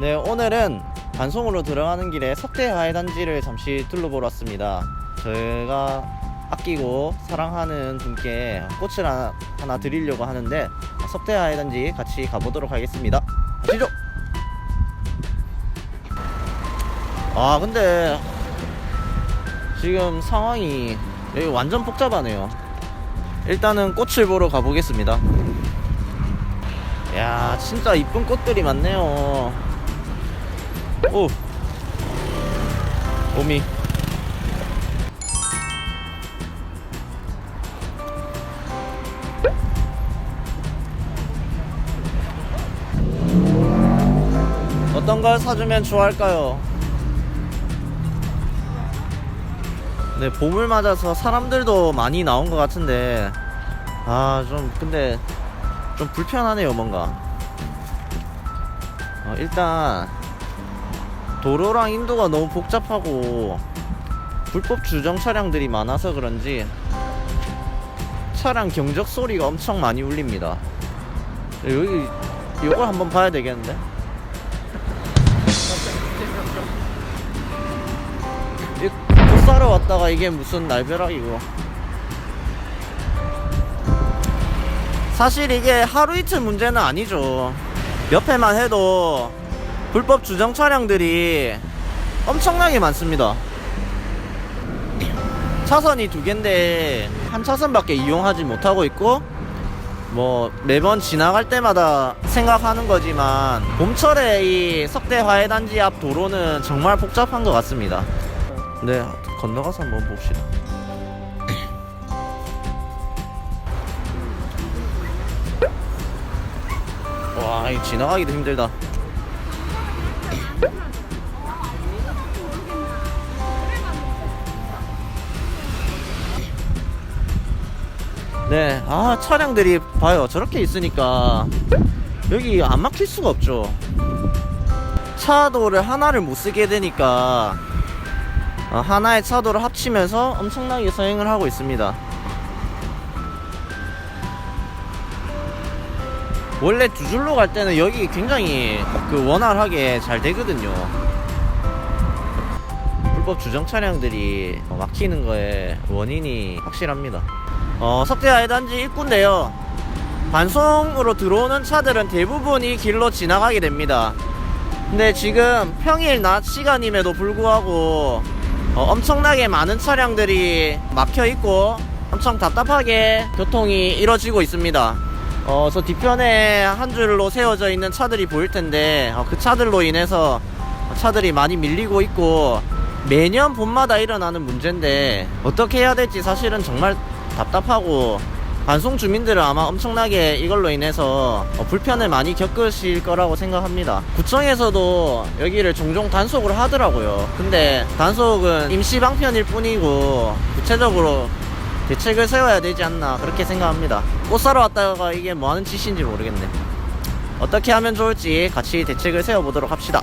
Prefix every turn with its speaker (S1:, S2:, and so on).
S1: 네, 오늘은 반송으로 들어가는 길에 석대하해 단지를 잠시 둘러보러 왔습니다. 저희가 아끼고 사랑하는 분께 꽃을 하나, 하나 드리려고 하는데 석대하해 단지 같이 가보도록 하겠습니다. 가시죠. 아, 근데 지금 상황이 여기 완전 복잡하네요. 일단은 꽃을 보러 가보겠습니다. 야, 진짜 이쁜 꽃들이 많네요. 오, 오미. 어떤 걸 사주면 좋아할까요? 네, 봄을 맞아서 사람들도 많이 나온 것 같은데, 아, 좀, 근데, 좀 불편하네요, 뭔가. 어, 일단, 도로랑 인도가 너무 복잡하고, 불법 주정 차량들이 많아서 그런지, 차량 경적 소리가 엄청 많이 울립니다. 여기, 이걸 한번 봐야 되겠는데? 꽃 사러 왔다가 이게 무슨 날벼락이고 사실 이게 하루 이틀 문제는 아니죠 몇 회만 해도 불법 주정 차량들이 엄청나게 많습니다 차선이 두 개인데 한 차선밖에 이용하지 못하고 있고 뭐 매번 지나갈 때마다 생각하는 거지만 봄철에 이 석대 화해단지 앞 도로는 정말 복잡한 것 같습니다 네, 건너가서 한번 봅시다. 와, 이 지나가기도 힘들다. 네, 아, 차량들이 봐요. 저렇게 있으니까 여기 안 막힐 수가 없죠. 차도를 하나를 못 쓰게 되니까 어, 하나의 차도를 합치면서 엄청나게 서행을 하고 있습니다. 원래 두 줄로 갈 때는 여기 굉장히 그 원활하게 잘 되거든요. 불법 주정 차량들이 어, 막히는 거에 원인이 확실합니다. 어, 석대하해 단지 입구인데요. 반송으로 들어오는 차들은 대부분 이 길로 지나가게 됩니다. 근데 지금 평일 낮 시간임에도 불구하고 어, 엄청나게 많은 차량들이 막혀 있고 엄청 답답하게 교통이 이뤄지고 있습니다. 어, 저 뒤편에 한 줄로 세워져 있는 차들이 보일 텐데 어, 그 차들로 인해서 차들이 많이 밀리고 있고 매년 봄마다 일어나는 문제인데 어떻게 해야 될지 사실은 정말 답답하고 반송 주민들은 아마 엄청나게 이걸로 인해서 어, 불편을 많이 겪으실 거라고 생각합니다. 구청에서도 여기를 종종 단속을 하더라고요. 근데 단속은 임시 방편일 뿐이고 구체적으로 대책을 세워야 되지 않나 그렇게 생각합니다. 꽃 사러 왔다가 이게 뭐 하는 짓인지 모르겠네. 어떻게 하면 좋을지 같이 대책을 세워보도록 합시다.